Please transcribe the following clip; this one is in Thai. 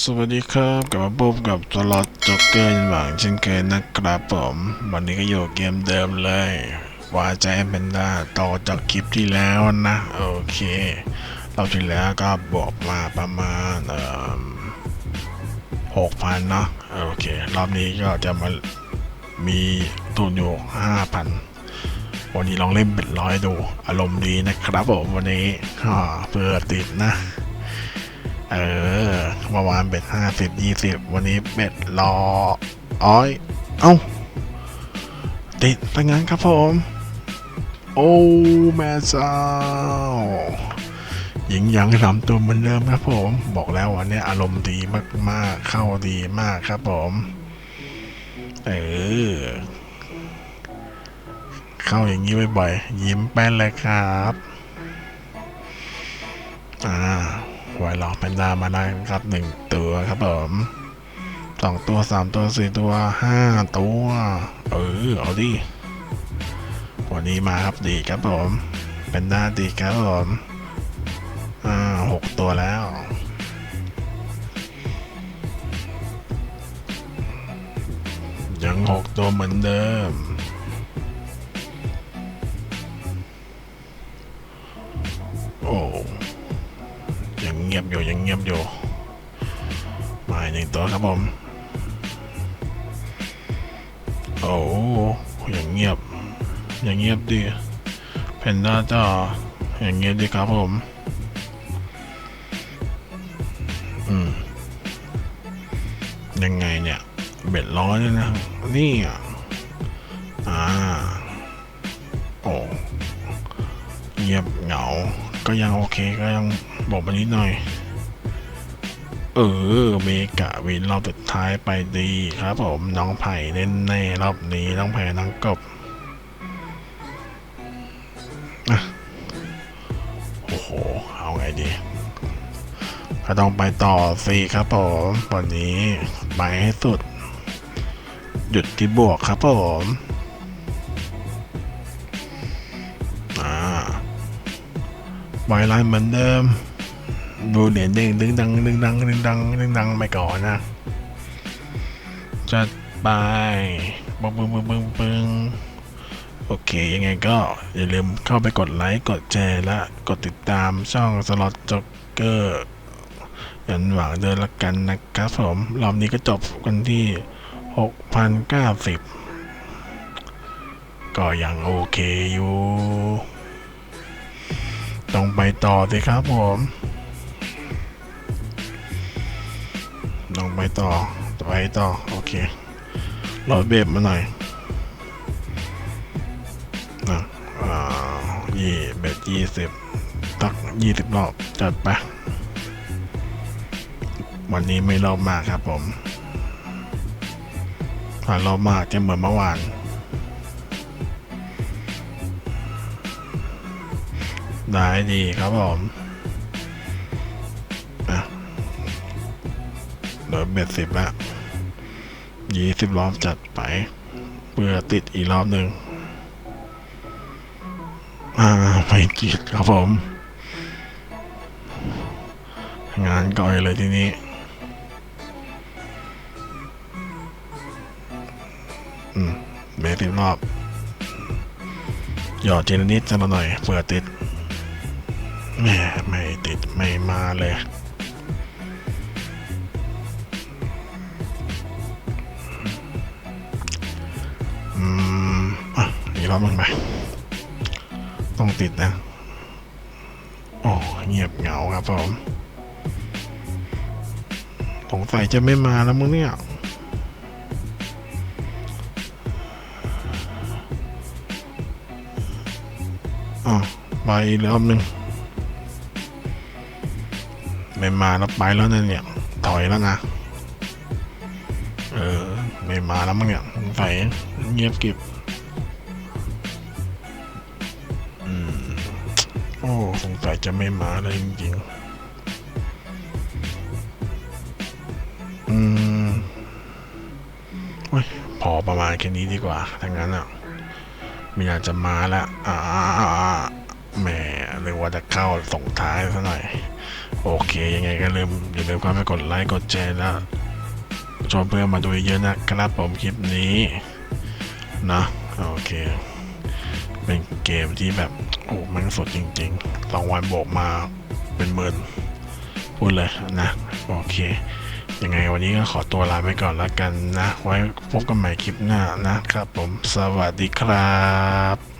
สวัสดีครับกลับมาพบกับตลอดจ็อกเกอร์หวังเช่นเคยนะครับผม วันนี้ก็อยู่เกมเดิมเลย ว่าใจเป็นด้าต่อจากคลิปที่แล้วนะ โอเค เราที่แล้วก็บวกมาประมาณเอ่อหกพันเนาะโอเค รอบนี้ก็จะมามีทุนอยู่ห้าพันวันนี้ลองเล่นเป็นร้อยดู อารมณ์ดีนะครับผมวันนี้เพื่อติดนะ เออ เมื่อวานเบ็ดห้าสิบยี่สิบวันนี้เบ็ดรออ้อย เอ้า ติดไปงั้นครับผม โอ้แม่เจ้าหญิงยังทำตัวเหมือนเดิมครับผม บอกแล้ววันนี้อารมณ์ดีมากๆ เข้าดีมากครับผม เออ เข้าอย่างนี้บ่อยๆยิ้มแป้นเลยครับ อ่า ไวหลอกเป็นดามาได้ครับหนึ่งตัวครับผมสองตัวสามตัวสี่ตัวห้าตัว เออ เอาดิวันนี้มาครับดีครับผมเป็นหน้าดีครับผมอ่าหกตัวแล้วยังหกตัวเหมือนเดิม อยู่ยังเงียบอยู่มาอีกหนึ่งตัวครับผม โอ้ยังเงียบยังเงียบดีเพนด้าจออย่างเงียบดีครับผม อืม ยังไงเนี่ย เบ็ดร้อยเลยนะ นี่อะอ่าโอ้เงียบเหงา ก็ยังโอเคก็ยังบอกมานิดหน่อย เออเมกะวินรอบสุดท้ายไปดีครับผมน้องไผ่เน้นแน่รอบนี้น้องไผ่น้องกบอะโอ้โห เอาไงดี ก็ต้องไปต่อสิครับผมวันนี้ไปให้สุด หยุดที่บวกครับผมอ่าไวไลน์เหมือนเดิม ดูเหรียญเด้งดึงดังดึงดังดึงดังดึงดังไปก่อนนะจัดไปปึ้งปึ้งปึ้งปึ้งปึ้งโอเค ยังไงก็อย่าลืมเข้าไปกดไลค์กดแชร์และกดติดตามช่องสล็อตจ็อกเกอร์ยันหวังเดินละกันนะครับผมรอบนี้ก็จบกันที่ 6,090 ก็ยังโอเคอยู่ ต้องไปต่อสิครับผม ต้องไปต่อไปต่อ โอเครอเบบมาหน่อยนะอ่ายี่เบ็ดยี่สิบตักยี่สิบรอบ จัดไป วันนี้ไม่รอบมากครับผมถ้ารอบมากจะเหมือนเมื่อวานได้ดีครับผม เหลือเบ็ดสิบละยี่สิบรอบจัดไป เพื่อติดอีกรอบหนึ่งอ่าไปกีดครับผม งานก่อยเลยทีนี้อืมเบ็ดสิบรอบ หยอดเจนนิดจะมาหน่อยเผื่อติดแหม่ไม่ติดไม่มาเลย รอบหนึงไปต้องติดนะโอ้เงียบเหงาครับผมสงสัยจะไม่มาแล้วมึงเนี่ยอ๋อไปรอบหนึ่งไม่มาแล้วไปแล้วนะเนี่ย ถอยแล้วนะเออไม่มาแล้วมั้งเนี่ยสงสัยเงียบกิบ สงสัยจะไม่มาเลยจริงๆ อืมโอ้ยพอประมาณแค่นี้ดีกว่าทั้งนั้นอะไม่อยากจะมาแล้วอ่าแหมหรือว่าจะเข้าส่งท้ายซะหน่อย โอเคยังไงก็ลืมอย่าลืมเข้าไปกดไลค์กดแชร์แล้วชวนเพื่อนมาดูเยอะๆนะครับผมคลิปนี้ นะ โอเค เป็นเกมที่แบบโอ้แมันสดจริงๆสองวันโบกมาเป็นหมื่นพูดเลยนะ โอเค ยังไงวันนี้ก็ขอตัวลาไปก่อนแล้วกันนะ ไว้พบกันใหม่คลิปหน้านะครับผม สวัสดีครับ